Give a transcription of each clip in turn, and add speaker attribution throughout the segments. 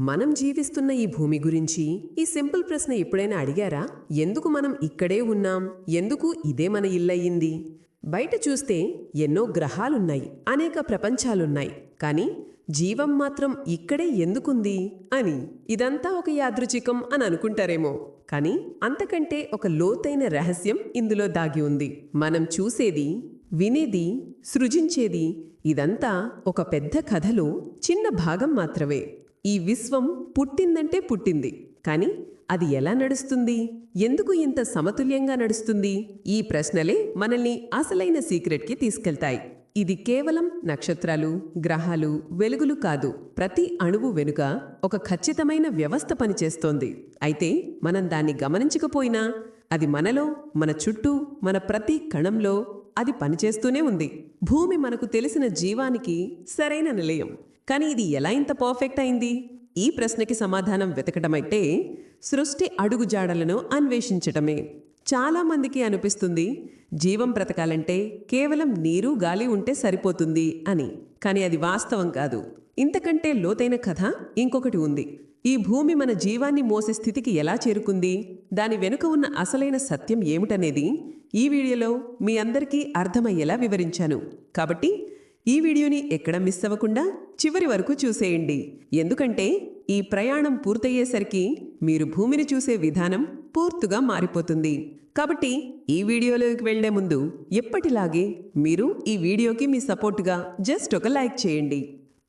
Speaker 1: మనం జీవిస్తున్న ఈ భూమి గురించి ఈ సింపుల్ ప్రశ్న ఎప్పుడైనా అడిగారా? ఎందుకు మనం ఇక్కడే ఉన్నాం? ఎందుకు ఇదే మన ఇల్లయింది బయట చూస్తే ఎన్నో గ్రహాలున్నాయి అనేక ప్రపంచాలున్నాయి కానీ జీవం మాత్రం ఇక్కడే ఎందుకుంది అని. ఇదంతా ఒక యాదృచికం అని అనుకుంటారేమో కానీ అంతకంటే ఒక లోతైన రహస్యం ఇందులో దాగి ఉంది. మనం చూసేది వినేది సృజించేది ఇదంతా ఒక పెద్ద కథలో చిన్న భాగం మాత్రమే. ఈ విశ్వం పుట్టిందంటే పుట్టింది. కానీ అది ఎలా నడుస్తుంది? ఎందుకు ఇంత సమతుల్యంగా నడుస్తుంది? ఈ ప్రశ్నలే మనల్ని అసలైన సీక్రెట్కి తీసుకెళ్తాయి. ఇది కేవలం నక్షత్రాలు గ్రహాలు వెలుగులు కాదు. ప్రతి అణువు వెనుక ఒక ఖచ్చితమైన వ్యవస్థ పనిచేస్తోంది. అయితే మనం దాన్ని గమనించకపోయినా అది మనలో మన చుట్టూ మన ప్రతి కణంలో అది పనిచేస్తూనే ఉంది. భూమి మనకు తెలిసిన జీవానికి సరైన నిలయం. కానీ ఇది ఎలా ఇంత పర్ఫెక్ట్ అయింది? ఈ ప్రశ్నకి సమాధానం వెతకటమైతే సృష్టి అడుగుజాడలను అన్వేషించటమే. చాలామందికి అనిపిస్తుంది జీవం బ్రతకాలంటే కేవలం నీరు గాలి ఉంటే సరిపోతుంది అని. కానీ అది వాస్తవం కాదు. ఇంతకంటే లోతైన కథ ఇంకొకటి ఉంది. ఈ భూమి మన జీవాన్ని మోసే స్థితికి ఎలా చేరుకుంది? దాని వెనుక ఉన్న అసలైన సత్యం ఏమిటనేది ఈ వీడియోలో మీ అందరికీ అర్థమయ్యేలా వివరించాను. కాబట్టి ఈ వీడియోని ఎక్కడ మిస్ అవ్వకుండా చివరి వరకు చూసేయండి. ఎందుకంటే ఈ ప్రయాణం పూర్తయ్యేసరికి మీరు భూమిని చూసే విధానం పూర్తిగా మారిపోతుంది. కాబట్టి ఈ వీడియోలోకి వెళ్ళే ముందు ఎప్పటిలాగే మీరు ఈ వీడియోకి మీ సపోర్టుగా జస్ట్ ఒక లైక్ చేయండి.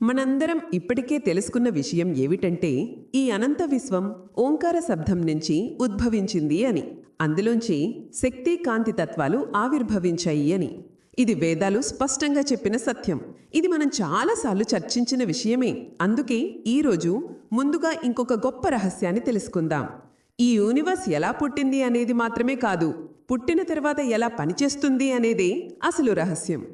Speaker 1: మనందరం ఇప్పటికే తెలుసుకున్న విషయం ఏమిటంటే ఈ అనంత విశ్వం ఓంకార శబ్దం నుంచి ఉద్భవించింది అని. అందులోంచి శక్తి కాంతి తత్వాలు ఆవిర్భవించాయి అని. ఇది వేదాలు స్పష్టంగా చెప్పిన సత్యం. ఇది మనం చాలాసార్లు చర్చించిన విషయమే. అందుకే ఈరోజు ముందుగా ఇంకొక గొప్ప రహస్యాన్ని తెలుసుకుందాం. ఈ యూనివర్స్ ఎలా పుట్టింది అనేది మాత్రమే కాదు పుట్టిన తర్వాత ఎలా పనిచేస్తుంది అనేదే అసలు రహస్యం.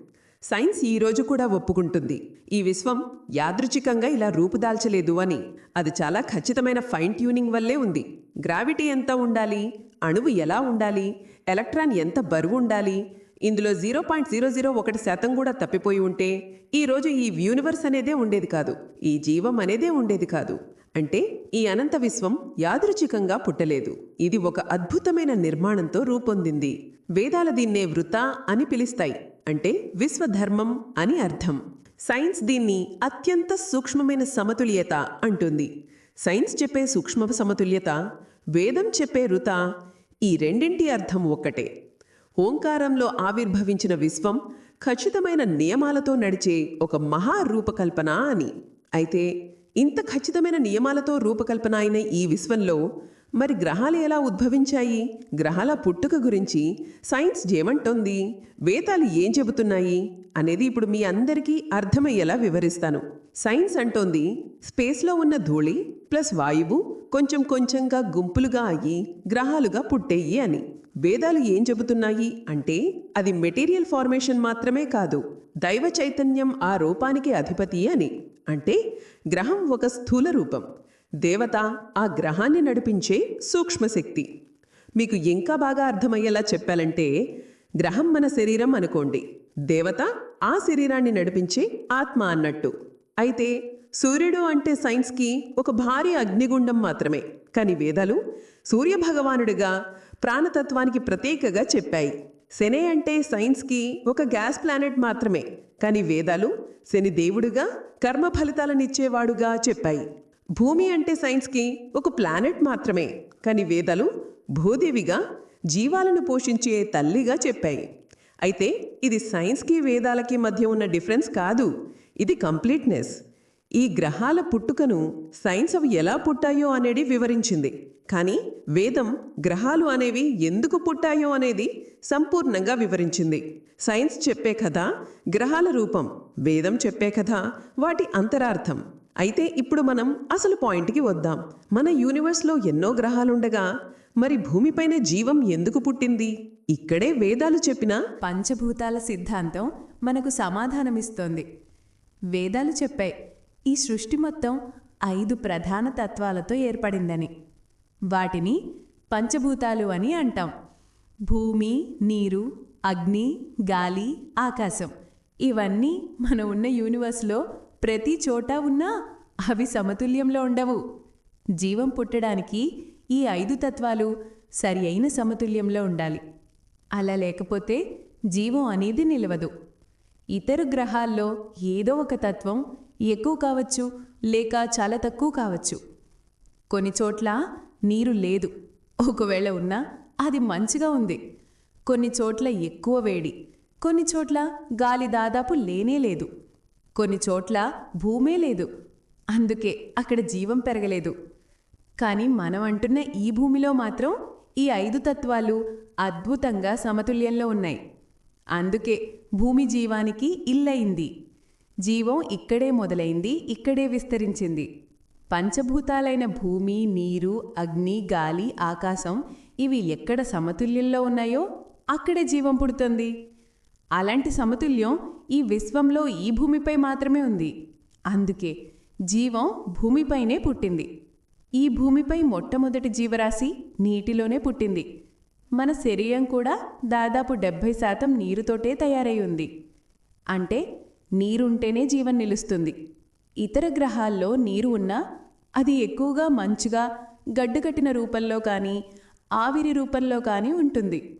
Speaker 1: సైన్స్ ఈ రోజు కూడా ఒప్పుకుంటుంది. ఈ విశ్వం యాదృచ్ఛికంగా ఇలా రూపుదాల్చలేదు అని. అది చాలా ఖచ్చితమైన ఫైన్ ట్యూనింగ్ వల్లే ఉంది. గ్రావిటీ ఎంత ఉండాలి? అణువు ఎలా ఉండాలి? ఎలక్ట్రాన్ ఎంత బరువు ఉండాలి? ఇందులో జీరో పాయింట్ జీరో జీరో ఒకటి శాతం కూడా తప్పిపోయి ఉంటే ఈ రోజు ఈ యూనివర్స్ అనేదే ఉండేది కాదు. ఈ జీవం అనేదే ఉండేది కాదు. అంటే ఈ అనంత విశ్వం యాదృచ్ఛికంగా పుట్టలేదు. ఇది ఒక అద్భుతమైన నిర్మాణంతో రూపొందింది. వేదాల దీన్నే వృత అని పిలుస్తాయి. అంటే విశ్వధర్మం అని అర్థం. సైన్స్ దీన్ని అత్యంత సూక్ష్మమైన సమతుల్యత అంటుంది. సైన్స్ చెప్పే సూక్ష్మ సమతుల్యత వేదం చెప్పే రుత ఈ రెండింటి అర్థం ఒక్కటే. ఓంకారంలో ఆవిర్భవించిన విశ్వం ఖచ్చితమైన నియమాలతో నడిచే ఒక మహా రూపకల్పన అని. అయితే ఇంత ఖచ్చితమైన నియమాలతో రూపకల్పన అయిన ఈ విశ్వంలో మరి గ్రహాలు ఎలా ఉద్భవించాయి? గ్రహాల పుట్టుక గురించి సైన్స్ ఏమంటోంది? వేతాలు ఏం చెబుతున్నాయి? అనేది ఇప్పుడు మీ అందరికీ అర్థమయ్యేలా వివరిస్తాను. సైన్స్ అంటోంది స్పేస్లో ఉన్న ధూళి ప్లస్ వాయువు కొంచెం కొంచెంగా గుంపులుగా అయ్యి గ్రహాలుగా పుట్టేయి అని. వేదాలు ఏం చెబుతున్నాయి? అంటే అది మెటీరియల్ ఫార్మేషన్ మాత్రమే కాదు దైవ చైతన్యం ఆ రూపానికి అధిపతి అని. అంటే గ్రహం ఒక స్థూల రూపం. దేవత ఆ గ్రహాన్ని నడిపించే సూక్ష్మశక్తి. మీకు ఇంకా బాగా అర్థమయ్యేలా చెప్పాలంటే గ్రహం మన శరీరం అనుకోండి. దేవత ఆ శరీరాన్ని నడిపించే ఆత్మ అన్నట్టు. అయితే సూర్యుడు అంటే సైన్స్కి ఒక భారీ అగ్నిగుండం మాత్రమే. కానీ వేదాలు సూర్యభగవానుడిగా ప్రాణతత్వానికి ప్రత్యేకగా చెప్పాయి. శని అంటే సైన్స్కి ఒక గ్యాస్ ప్లానెట్ మాత్రమే. కానీ వేదాలు శని దేవుడుగా కర్మ ఫలితాలనిచ్చేవాడుగా చెప్పాయి. భూమి అంటే సైన్స్కి ఒక ప్లానెట్ మాత్రమే కానీ వేదాలు భూదేవిగా జీవాలను పోషించే తల్లిగా చెప్పాయి. అయితే ఇది సైన్స్కి వేదాలకి మధ్య ఉన్న డిఫరెన్స్ కాదు ఇది కంప్లీట్నెస్. ఈ గ్రహాల పుట్టుకను సైన్స్ అవి ఎలా పుట్టాయో అనేది వివరించింది. కానీ వేదం గ్రహాలు అనేవి ఎందుకు పుట్టాయో అనేది సంపూర్ణంగా వివరించింది. సైన్స్ చెప్పే కథ గ్రహాల రూపం వేదం చెప్పే కథ వాటి అంతరార్థం. అయితే ఇప్పుడు మనం అసలు పాయింట్కి వద్దాం. మన యూనివర్స్లో ఎన్నో గ్రహాలుండగా మరి భూమిపైన జీవం ఎందుకు పుట్టింది? ఇక్కడే వేదాలు చెప్పిన
Speaker 2: పంచభూతాల సిద్ధాంతం మనకు సమాధానమిస్తోంది. వేదాలు చెప్పాయి ఈ సృష్టి మొత్తం ఐదు ప్రధాన తత్వాలతో ఏర్పడిందని. వాటిని పంచభూతాలు అని అంటాం. భూమి నీరు అగ్ని గాలి ఆకాశం. ఇవన్నీ మన ఉన్న యూనివర్స్లో ప్రతి చోట ఉన్నా అవి సమతుల్యంలో ఉండవు. జీవం పుట్టడానికి ఈ ఐదు తత్వాలు సరి అయిన సమతుల్యంలో ఉండాలి. అలా లేకపోతే జీవం అనేది నిలవదు. ఇతర గ్రహాల్లో ఏదో ఒక తత్వం ఎక్కువ కావచ్చు లేక చాలా తక్కువ కావచ్చు. కొన్ని చోట్ల నీరు లేదు. ఒకవేళ ఉన్నా అది మంచిగా ఉంది. కొన్ని చోట్ల ఎక్కువ వేడి. కొన్ని చోట్ల గాలి దాదాపు లేనే లేదు. కొన్ని చోట్ల భూమే లేదు. అందుకే అక్కడ జీవం పెరగలేదు. కానీ మనం అంటున్న ఈ భూమిలో మాత్రం ఈ ఐదు తత్వాలు అద్భుతంగా సమతుల్యంలో ఉన్నాయి. అందుకే భూమి జీవానికి ఇల్లయింది. జీవం ఇక్కడే మొదలైంది ఇక్కడే విస్తరించింది. పంచభూతాలైన భూమి నీరు అగ్ని గాలి ఆకాశం ఇవి ఎక్కడ సమతుల్యంలో ఉన్నాయో అక్కడే జీవం పుడుతుంది. అలాంటి సమతుల్యం ఈ విశ్వంలో ఈ భూమిపై మాత్రమే ఉంది. అందుకే జీవం భూమిపైనే పుట్టింది. ఈ భూమిపై మొట్టమొదటి జీవరాశి నీటిలోనే పుట్టింది. మన శరీరం కూడా దాదాపు డెబ్భై శాతం నీరుతోటే తయారై ఉంది. అంటే నీరుంటేనే జీవం నిలుస్తుంది. ఇతర గ్రహాల్లో నీరు ఉన్నా అది ఎక్కువగా మంచుగా గడ్డకట్టిన రూపంలో కానీ ఆవిరి రూపంలో కానీ ఉంటుంది.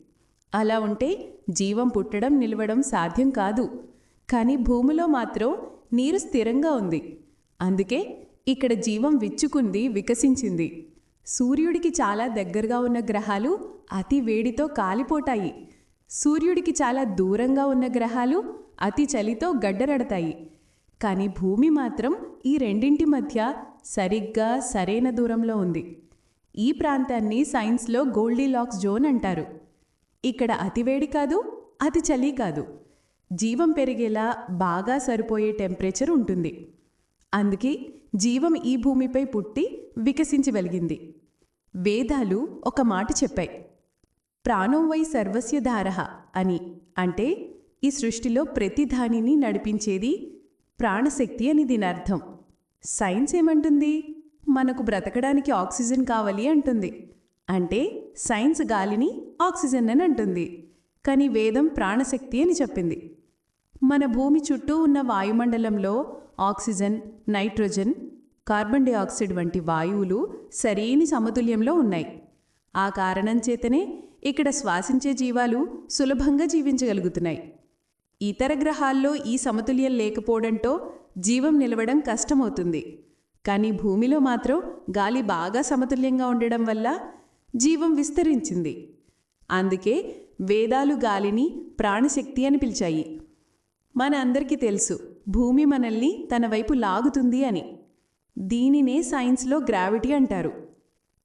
Speaker 2: అలా ఉంటే జీవం పుట్టడం నిలవడం సాధ్యం కాదు. కానీ భూమిలో మాత్రం నీరు స్థిరంగా ఉంది. అందుకే ఇక్కడ జీవం విచ్చుకుంది వికసించింది. సూర్యుడికి చాలా దగ్గరగా ఉన్న గ్రహాలు అతి వేడితో కాలిపోతాయి. సూర్యుడికి చాలా దూరంగా ఉన్న గ్రహాలు అతి చలితో గడ్డరడతాయి. కానీ భూమి మాత్రం ఈ రెండింటి మధ్య సరిగ్గా సరైన దూరంలో ఉంది. ఈ ప్రాంతాన్ని సైన్స్లో గోల్డీలాక్స్ జోన్ అంటారు. ఇక్కడ అతి వేడి కాదు అతి చలి కాదు. జీవం పెరిగేలా బాగా సరిపోయే టెంపరేచర్ ఉంటుంది. అందుకే జీవం ఈ భూమిపై పుట్టి వికసించగలిగింది వేదాలు ఒక మాట చెప్పాయి. ప్రాణం వై సర్వస్యధారహ అని అంటే ఈ సృష్టిలో ప్రతి దానిని నడిపించేది ప్రాణశక్తి అని దీని అర్థం. సైన్స్ ఏమంటుంది? మనకు బ్రతకడానికి ఆక్సిజన్ కావాలి అంటుంది. అంటే సైన్స్ గాలిని ఆక్సిజన్ అని అంటుంది. కానీ వేదం ప్రాణశక్తి అని చెప్పింది. మన భూమి చుట్టూ ఉన్న వాయుమండలంలో ఆక్సిజన్ నైట్రోజన్ కార్బన్ డైఆక్సైడ్ వంటి వాయువులు సరైన సమతుల్యంలో ఉన్నాయి. ఆ కారణం చేతనే ఇక్కడ శ్వాసించే జీవాలు సులభంగా జీవించగలుగుతున్నాయి. ఇతర గ్రహాల్లో ఈ సమతుల్యం లేకపోవడంతో జీవం నిలవడం కష్టమవుతుంది. కానీ భూమిలో మాత్రం గాలి బాగా సమతుల్యంగా ఉండడం వల్ల జీవం విస్తరించింది. అందుకే వేదాలు గాలిని ప్రాణశక్తి అని పిలిచాయి. మన అందరికీ తెలుసు భూమి మనల్ని తన వైపు లాగుతుంది అని. దీనినే సైన్స్లో గ్రావిటీ అంటారు.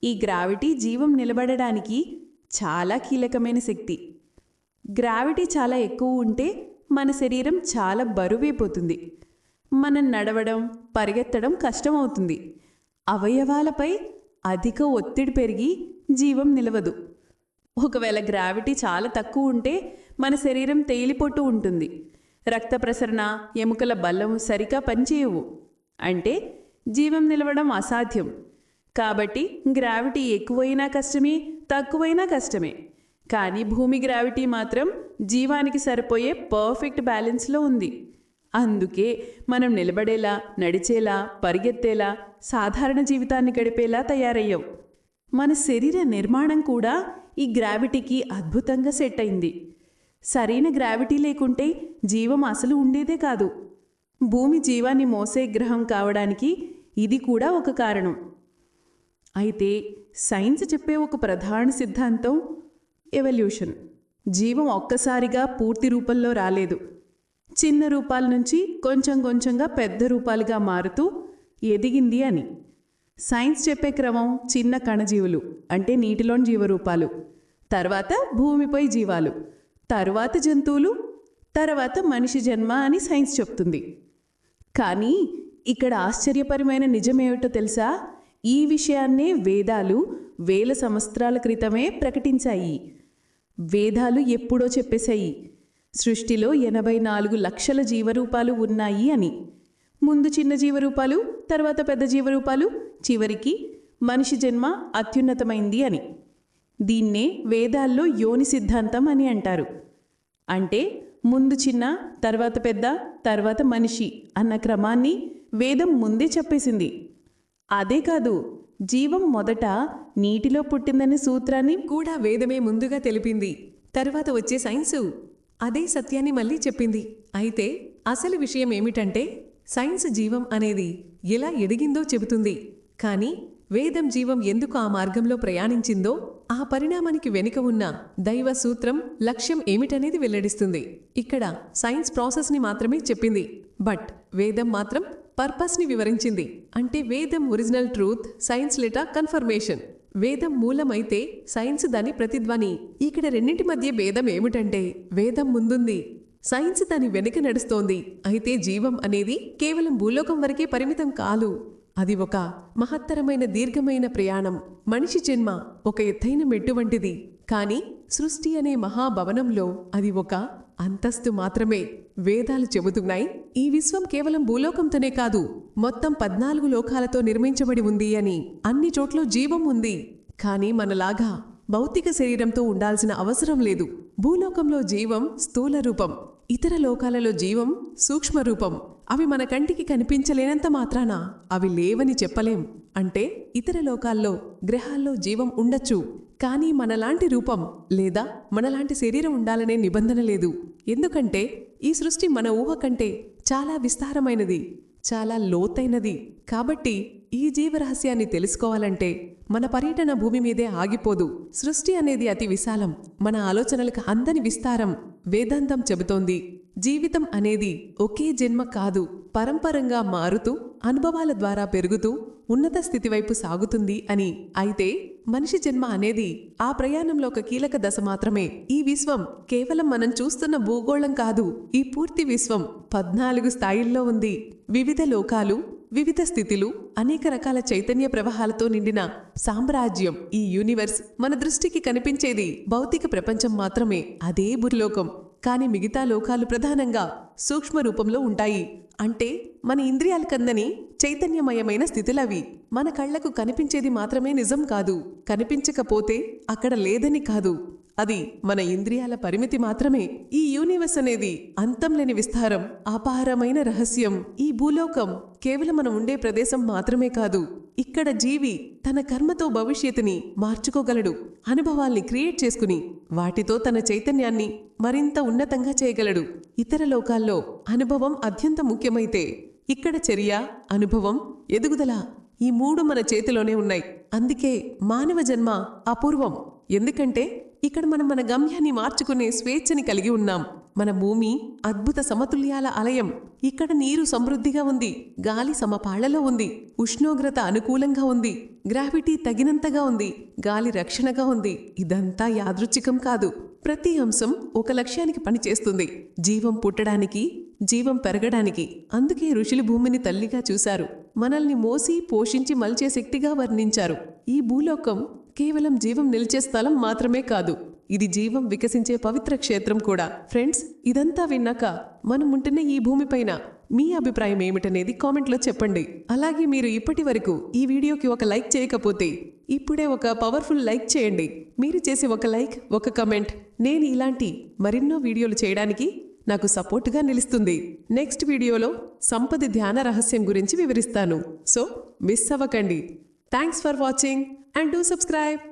Speaker 2: ఈ గ్రావిటీ జీవం నిలబడడానికి చాలా కీలకమైన శక్తి. గ్రావిటీ చాలా ఎక్కువ ఉంటే మన శరీరం చాలా బరువైపోతుంది. మనం నడవడం పరిగెత్తడం కష్టమవుతుంది. అవయవాలపై అధిక ఒత్తిడి పెరిగి జీవం నిలవదు. ఒకవేళ గ్రావిటీ చాలా తక్కువ ఉంటే మన శరీరం తేలిపోతూ ఉంటుంది. రక్త ప్రసరణ ఎముకల బలం సరిగా పనిచేయవు. అంటే జీవం నిలవడం అసాధ్యం. కాబట్టి గ్రావిటీ ఎక్కువైనా కష్టమే తక్కువైనా కష్టమే. కానీ భూమి గ్రావిటీ మాత్రం జీవానికి సరిపోయే పర్ఫెక్ట్ బ్యాలెన్స్లో ఉంది. అందుకే మనం నిలబడేలా నడిచేలా పరిగెత్తేలా సాధారణ జీవితాన్ని గడిపేలా తయారయ్యాం. మన శరీర నిర్మాణం కూడా ఈ గ్రావిటీకి అద్భుతంగా సెట్ అయింది. సరైన గ్రావిటీ లేకుంటే జీవం అసలు ఉండేదే కాదు. భూమి జీవాన్ని మోసే గ్రహం కావడానికి ఇది కూడా ఒక కారణం. అయితే సైన్స్ చెప్పే ఒక ప్రధాన సిద్ధాంతం ఎవల్యూషన్. జీవం ఒక్కసారిగా పూర్తి రూపంలో రాలేదు. చిన్న రూపాల నుంచి కొంచెం కొంచెంగా పెద్ద రూపాలుగా మారుతూ ఎదిగింది అని. సైన్స్ చెప్పే క్రమం చిన్న కణజీవులు అంటే నీటిలోని జీవరూపాలు. తర్వాత భూమిపై జీవాలు తరువాత జంతువులు తర్వాత మనిషి జన్మ అని సైన్స్ చెప్తుంది. కానీ ఇక్కడ ఆశ్చర్యపరమైన నిజమేమిటో తెలుసా? ఈ విషయాన్నే వేదాలు వేల సంవత్సరాల క్రితమే ప్రకటించాయి. వేదాలు ఎప్పుడో చెప్పేశాయి సృష్టిలో ఎనభై నాలుగు లక్షల జీవరూపాలు ఉన్నాయి అని. ముందు చిన్న జీవరూపాలు తర్వాత పెద్ద జీవరూపాలు చివరికి మనిషి జన్మ అత్యున్నతమైంది అని. దీన్నే వేదాల్లో యోని సిద్ధాంతం అని అంటారు. అంటే ముందు చిన్న తర్వాత పెద్ద తర్వాత మనిషి అన్న క్రమాన్ని వేదం ముందే చెప్పేసింది. అదే కాదు జీవం మొదట నీటిలో పుట్టిందనే సూత్రాన్ని
Speaker 1: కూడా వేదమే ముందుగా తెలిపింది. తర్వాత వచ్చే సైన్సు అదే సత్యాన్ని మళ్ళీ చెప్పింది. అయితే అసలు విషయం ఏమిటంటే సైన్స్ జీవం అనేది ఎలా ఎదిగిందో చెబుతుంది. కానీ వేదం జీవం ఎందుకు ఆ మార్గంలో ప్రయాణించిందో ఆ పరిణామానికి వెనుక ఉన్న దైవ సూత్రం లక్ష్యం ఏమిటనేది వెల్లడిస్తుంది. ఇక్కడ సైన్స్ ప్రాసెస్ని మాత్రమే చెప్పింది. బట్ వేదం మాత్రం పర్పస్ని వివరించింది. అంటే వేదం ఒరిజినల్ ట్రూత్ సైన్స్ లెటా కన్ఫర్మేషన్. వేదం మూలమైతే సైన్స్ దాని ప్రతిధ్వని. ఇక్కడ రెండింటి మధ్య భేదం ఏమిటంటే వేదం ముందుంది సైన్స్ దాని వెనుక నడుస్తోంది. అయితే జీవం అనేది కేవలం భూలోకం వరకే పరిమితం కాదు. అది ఒక మహత్తరమైన దీర్ఘమైన ప్రయాణం. మనిషి జన్మ ఒక ఎత్తైన మెట్టు వంటిది. కానీ సృష్టి అనే మహాభవనంలో అది ఒక అంతస్తు మాత్రమే. వేదాలు చెబుతున్నాయి ఈ విశ్వం కేవలం భూలోకంతోనే కాదు మొత్తం పద్నాలుగు లోకాలతో నిర్మించబడి ఉంది అని. అన్ని చోట్ల జీవం ఉంది. కానీ మనలాగా భౌతిక శరీరంతో ఉండాల్సిన అవసరం లేదు. భూలోకంలో జీవం స్థూల రూపం. ఇతర లోకాలలో జీవం సూక్ష్మ రూపం అవి మన కంటికి కనిపించలేనంత మాత్రాన అవి లేవని చెప్పలేం. అంటే ఇతర లోకాల్లో గ్రహాల్లో జీవం ఉండొచ్చు. కానీ మనలాంటి రూపం లేదా మనలాంటి శరీరం ఉండాలనే నిబంధన లేదు. ఎందుకంటే ఈ సృష్టి మన ఊహ కంటే చాలా విస్తారమైనది చాలా లోతైనది. కాబట్టి ఈ జీవరహస్యాన్ని తెలుసుకోవాలంటే మన పర్యటన భూమి మీదే ఆగిపోదు. సృష్టి అనేది అతి విశాలం. మన ఆలోచనలకు అందని విస్తారం. వేదాంతం చెబుతోంది. జీవితం అనేది ఒకే జన్మ కాదు పరంపరంగా మారుతూ అనుభవాల ద్వారా పెరుగుతూ ఉన్నత స్థితి వైపు సాగుతుంది అని. అయితే మనిషి జన్మ అనేది ఆ ప్రయాణంలో ఒక కీలక దశ మాత్రమే. ఈ విశ్వం కేవలం మనం చూస్తున్న భూగోళం కాదు ఈ పూర్తి విశ్వం పద్నాలుగు స్థాయిల్లో ఉంది. వివిధ లోకాలు వివిధ స్థితిలు అనేక రకాల చైతన్య ప్రవాహాలతో నిండిన సామ్రాజ్యం ఈ యూనివర్స్ మన దృష్టికి కనిపించేది. భౌతిక ప్రపంచం మాత్రమే అదే భూలోకం. కానీ మిగతా లోకాలు ప్రధానంగా సూక్ష్మ రూపంలో ఉంటాయి. అంటే మన ఇంద్రియాలకందని చైతన్యమయమైన స్థితులవి. మన కళ్ళకు కనిపించేది మాత్రమే నిజం కాదు. కనిపించకపోతే అక్కడ లేదని కాదు. అది మన ఇంద్రియాల పరిమితి మాత్రమే. ఈ యూనివర్స్ అనేది అంతం లేని విస్తారం అపారమైన రహస్యం. ఈ భూలోకం కేవలం మనం ఉండే ప్రదేశం మాత్రమే కాదు ఇక్కడ జీవి తన కర్మతో భవిష్యత్తుని మార్చుకోగలడు అనుభవాల్ని క్రియేట్ చేసుకుని వాటితో తన చైతన్యాన్ని మరింత ఉన్నతంగా చేయగలడు. ఇతర లోకాల్లో అనుభవం అత్యంత ముఖ్యమైతే ఇక్కడ చర్య అనుభవం ఎదుగుదల ఈ మూడు మన చేతిలోనే ఉన్నాయి. అందుకే మానవ జన్మ అపూర్వం. ఎందుకంటే ఇక్కడ మనం మన గమ్యాన్ని మార్చుకునే స్వేచ్ఛని కలిగి ఉన్నాం. మన భూమి అద్భుత సమతుల్యాల ఆలయం. ఇక్కడ నీరు సమృద్ధిగా ఉంది. గాలి సమపాళ్ళలో ఉంది. ఉష్ణోగ్రత అనుకూలంగా ఉంది. గ్రావిటీ తగినంతగా ఉంది. గాలి రక్షణగా ఉంది. ఇదంతా యాదృచ్ఛికం కాదు. ప్రతి అంశం ఒక లక్ష్యానికి పనిచేస్తుంది. జీవం పుట్టడానికి జీవం పెరగడానికి. అందుకే ఋషులు భూమిని తల్లిగా చూశారు. మనల్ని మోసి పోషించి మల్చే శక్తిగా వర్ణించారు. ఈ భూలోకం కేవలం జీవం నిలిచే స్థలం మాత్రమే కాదు ఇది జీవం వికసించే పవిత్ర క్షేత్రం కూడా. ఫ్రెండ్స్ ఇదంతా విన్నాక మనం ఉంటున్న ఈ భూమిపైన మీ అభిప్రాయం ఏమిటనేది కామెంట్లో చెప్పండి. అలాగే మీరు ఇప్పటి వరకు ఈ వీడియోకి ఒక లైక్ చేయకపోతే ఇప్పుడే ఒక పవర్ఫుల్ లైక్ చేయండి. మీరు చేసే ఒక లైక్ ఒక కమెంట్ నేను ఇలాంటి మరెన్నో వీడియోలు చేయడానికి నాకు సపోర్టుగా నిలుస్తుంది. నెక్స్ట్ వీడియోలో సంపద ధ్యాన రహస్యం గురించి వివరిస్తాను. సో మిస్ అవ్వకండి. Thanks for watching and do subscribe.